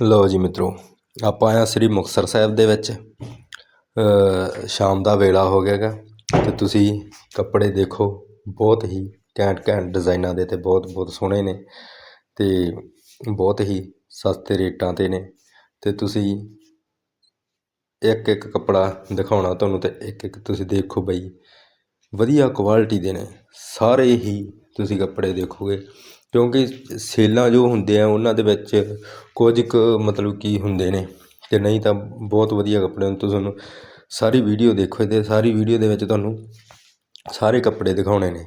ਲਓ ਜੀ ਮਿੱਤਰੋ, ਆਪਾਂ ਆਇਆ ਸ੍ਰੀ ਮੁਕਤਸਰ ਸਾਹਿਬ ਦੇ ਵਿੱਚ। ਸ਼ਾਮ ਦਾ ਵੇਲਾ ਹੋ ਗਿਆ ਗਾ ਤੇ ਤੁਸੀਂ ਕੱਪੜੇ ਦੇਖੋ, ਬਹੁਤ ਹੀ ਘੈਂਟ ਘੈਂਟ ਡਿਜ਼ਾਈਨਾਂ ਦੇ ਤੇ ਬਹੁਤ ਬਹੁਤ ਸੋਹਣੇ ਨੇ ਤੇ ਬਹੁਤ ਹੀ ਸਸਤੇ ਰੇਟਾਂ ਤੇ ਨੇ ਤੇ ਤੁਸੀਂ ਇੱਕ ਇੱਕ ਕੱਪੜਾ ਦਿਖਾਉਣਾ ਤੁਹਾਨੂੰ ਤੇ ਇੱਕ ਇੱਕ ਤੁਸੀਂ ਦੇਖੋ ਬਈ, ਵਧੀਆ ਕੁਆਲਿਟੀ ਦੇ ਨੇ। ਸਾਰੇ ਹੀ ਤੁਸੀਂ ਕੱਪੜੇ ਦੇਖੋਗੇ। ਕਿਉਂਕਿ ਸੇਲਾਂ ਜੋ ਹੁੰਦੇ ਆ ਉਹਨਾਂ ਦੇ ਵਿੱਚ ਕੁਝ ਕੁ ਮਤਲਬ ਕਿ ਹੁੰਦੇ ਨੇ। ਅਤੇ ਨਹੀਂ ਤਾਂ ਬਹੁਤ ਵਧੀਆ ਕੱਪੜੇ ਹੁੰਦੇ। ਤੁਹਾਨੂੰ ਸਾਰੀ ਵੀਡੀਓ ਦੇਖੋ ਤੇ ਸਾਰੀ ਵੀਡੀਓ ਦੇ ਵਿੱਚ ਤੁਹਾਨੂੰ ਸਾਰੇ ਕੱਪੜੇ ਦਿਖਾਉਣੇ ਨੇ।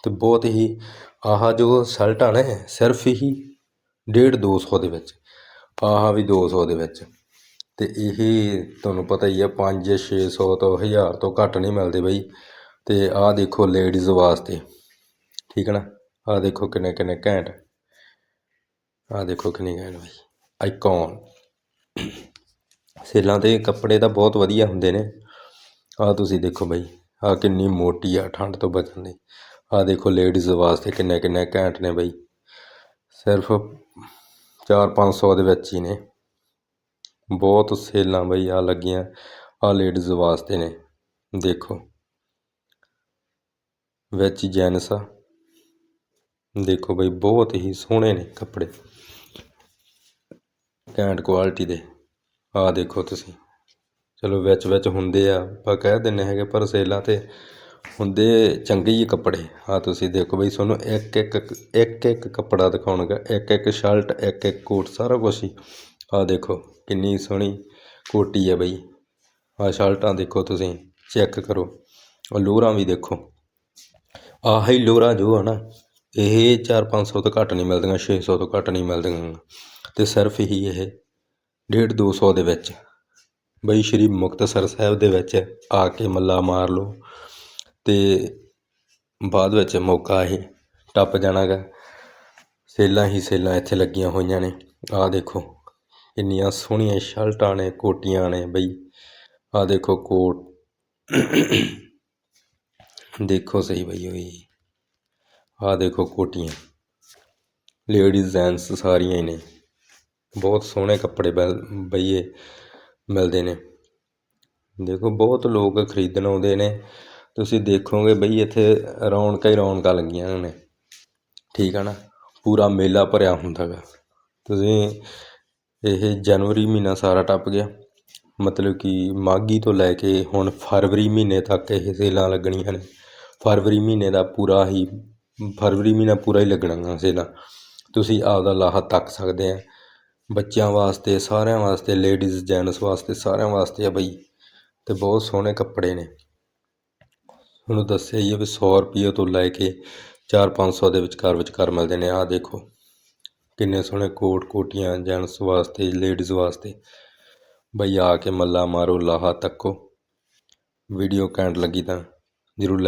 ਅਤੇ ਬਹੁਤ ਹੀ ਆਹ ਜੋ ਸ਼ਰਟਾਂ ਨੇ ਸਿਰਫ ਹੀ ਡੇਢ ਦੋ ਸੌ ਦੇ ਵਿੱਚ। ਆਹ ਵੀ 200 ਦੇ ਵਿੱਚ। ਤੇ ਇਹ ਤੁਹਾਨੂੰ ਪਤਾ ਹੀ ਆ 5 600 ਤੋਂ 1000 ਤੋਂ ਘੱਟ ਨਹੀਂ ਮਿਲਦੇ ਬਈ। ਤੇ ਆਹ ਦੇਖੋ ਲੇਡੀਜ਼ ਵਾਸਤੇ। ਠੀਕ ਹੈ ਨਾ? ਆਹ ਦੇਖੋ ਕਿੰਨੇ ਕਿੰਨੇ ਘੈਂਟ। ਆਹ ਦੇਖੋ ਕਿੰਨੀ ਘੈਂਟ ਬਈ। ਆਈਕਨ ਸੇਲਾਂ ਤੇ ਕੱਪੜੇ ਤਾਂ ਬਹੁਤ ਵਧੀਆ ਹੁੰਦੇ ਨੇ। ਆਹ ਤੁਸੀਂ ਦੇਖੋ ਬਈ ਆਹ ਕਿੰਨੀ ਮੋਟੀ ਆ, ਠੰਡ ਤੋਂ ਬਚਣ ਲਈ। ਆਹ ਦੇਖੋ ਲੇਡੀਜ਼ ਵਾਸਤੇ ਕਿੰਨੇ ਕਿੰਨੇ ਘੈਂਟ ਨੇ ਬਈ। ਸਿਰਫ 4-500 ਦੇ ਵਿੱਚ ਹੀ ਨੇ। ਬਹੁਤ ਸੇਲਾਂ ਬਈ ਆ ਲੱਗੀਆਂ, ਆ ਲੇਡੀਜ਼ ਵਾਸਤੇ ਨੇ। ਦੇਖੋ। ਵਿੱਚ ਜੈਨਸ ਆ। ਦੇਖੋ ਬਈ, ਬਹੁਤ ਹੀ ਸੋਹਣੇ ਨੇ ਕੱਪੜੇ। ਘੈਂਟ ਕੁਆਲਿਟੀ ਦੇ। ਆਹ ਦੇਖੋ ਤੁਸੀਂ। ਚਲੋ ਵਿੱਚ ਵਿੱਚ ਹੁੰਦੇ ਆ, ਆਪਾਂ ਕਹਿ ਦਿੰਨੇ ਹੈਗੇ ਪਰ ਸੇਲਾਂ ਤੇ। ਹੁੰਦੇ ਚੰਗੇ ਹੀ ਕੱਪੜੇ। ਆ ਤੁਸੀਂ ਦੇਖੋ ਬਈ, ਤੁਹਾਨੂੰ ਇੱਕ ਇੱਕ ਇੱਕ ਇੱਕ ਕੱਪੜਾ ਦਿਖਾਉਣਗਾ। ਇੱਕ ਇੱਕ ਸ਼ਰਟ, ਇੱਕ ਇੱਕ ਕੋਟ, ਸਾਰਾ ਕੁਝ ਹੀ। ਆ ਦੇਖੋ, ਕਿੰਨੀ ਸੋਹਣੀ ਕੋਟੀ ਹੈ ਬਈ। ਆ ਸ਼ਰਟਾਂ ਦੇਖੋ ਤੁਸੀਂ, ਚੈੱਕ ਕਰੋ। ਉਹ ਲੋਰਾਂ ਵੀ ਦੇਖੋ। ਆਹੀ ਲੋਰਾਂ ਜੋ ਆ ਨਾ ਇਹ 4-500 ਤੋਂ ਘੱਟ ਨਹੀਂ ਮਿਲਦੀਆਂ 600 ਤੋਂ ਘੱਟ ਨਹੀਂ ਮਿਲਦੀਆਂ। ਤੇ ਸਿਰਫ ਹੀ ਇਹ ਡੇਢ 200 ਦੇ ਵਿੱਚ। ਬਈ ਸ਼੍ਰੀ ਮੁਕਤਸਰ ਸਾਹਿਬ ਦੇ ਵਿੱਚ ਆ ਕੇ ਮੱਲਾ ਮਾਰ ਲਓ ਤੇ ਬਾਅਦ ਵਿੱਚ ਮੌਕਾ ਇਹ ਟੱਪ ਜਾਣਾਗਾ। ਸੇਲਾਂ ਹੀ ਸੇਲਾਂ ਇੱਥੇ ਲੱਗੀਆਂ ਹੋਈਆਂ ਨੇ। ਆਹ ਦੇਖੋ, ਇੰਨੀਆਂ ਸੋਹਣੀਆਂ ਸ਼ਰਟਾਂ ਨੇ, ਕੋਟੀਆਂ ਨੇ ਬਈ। ਆਹ ਦੇਖੋ ਕੋਟ। ਦੇਖੋ ਸਹੀ ਬਈ ਹੋਈ ਆਹ ਦੇਖੋ ਕੋਟੀਆਂ। ਲੇਡੀਜ਼ ਜੈਂਟਸ ਸਾਰੀਆਂ ਹੀ ਨੇ। ਬਹੁਤ ਸੋਹਣੇ ਕੱਪੜੇ ਬਲ- ਬਈ ਮਿਲਦੇ ਨੇ। ਦੇਖੋ ਬਹੁਤ ਲੋਕ ਖਰੀਦਣ ਆਉਂਦੇ ਨੇ। ਤੁਸੀਂ ਦੇਖੋਗੇ ਬਈ ਇੱਥੇ ਰੌਣਕਾਂ ਹੀ ਰੌਣਕਾਂ ਲੱਗੀਆਂ ਨੇ। ਠੀਕ ਆ ਨਾ? ਪੂਰਾ ਮੇਲਾ ਭਰਿਆ ਹੁੰਦਾ ਗਾ। ਤੁਸੀਂ ਇਹ ਜਨਵਰੀ ਮਹੀਨਾ ਸਾਰਾ ਟੱਪ ਗਿਆ। ਮਤਲਬ ਕਿ ਮਾਘੀ ਤੋਂ ਲੈ ਕੇ ਹੁਣ ਫਰਵਰੀ ਮਹੀਨੇ ਤੱਕ ਇਹ ਸੇਲਾਂ ਲੱਗਣੀਆਂ ਨੇ। ਫਰਵਰੀ ਮਹੀਨੇ ਦਾ ਪੂਰਾ ਹੀ ਫਰਵਰੀ ਮਹੀਨਾ ਪੂਰਾ ਹੀ ਲੱਗਣਾ ਗਾ ਤਾਂ। ਤੁਸੀਂ ਆਪਦਾ ਲਾਹਾ ਤੱਕ ਸਕਦੇ ਆ। ਬੱਚਿਆਂ ਵਾਸਤੇ, ਸਾਰਿਆਂ ਵਾਸਤੇ ਲੇਡੀਜ਼ ਜੈਂਟਸ ਵਾਸਤੇ, ਸਾਰਿਆਂ ਵਾਸਤੇ ਆ ਬਈ। ਅਤੇ ਬਹੁਤ ਸੋਹਣੇ ਕੱਪੜੇ ਨੇ। ਤੁਹਾਨੂੰ ਦੱਸਿਆ ਹੀ ਆ ਵੀ 100 ਰੁਪਏ ਤੋਂ ਲੈ ਕੇ 4-500 ਦੇ ਵਿਚਕਾਰ ਵਿਚਕਾਰ ਮਿਲਦੇ ਨੇ। ਆਹ ਦੇਖੋ, ਕਿੰਨੇ ਸੋਹਣੇ ਕੋਟ ਕੋਟੀਆਂ ਜੈਂਟਸ ਵਾਸਤੇ ਲੇਡੀਜ਼ ਵਾਸਤੇ। ਬਈ ਆ ਕੇ ਮੱਲਾ ਮਾਰੋ, ਲਾਹਾ ਤੱਕੋ। ਵੀਡੀਓ ਕੈਂਟ ਲੱਗੀ ਤਾਂ ਜ਼ਰੂਰ ਲਾਈਕ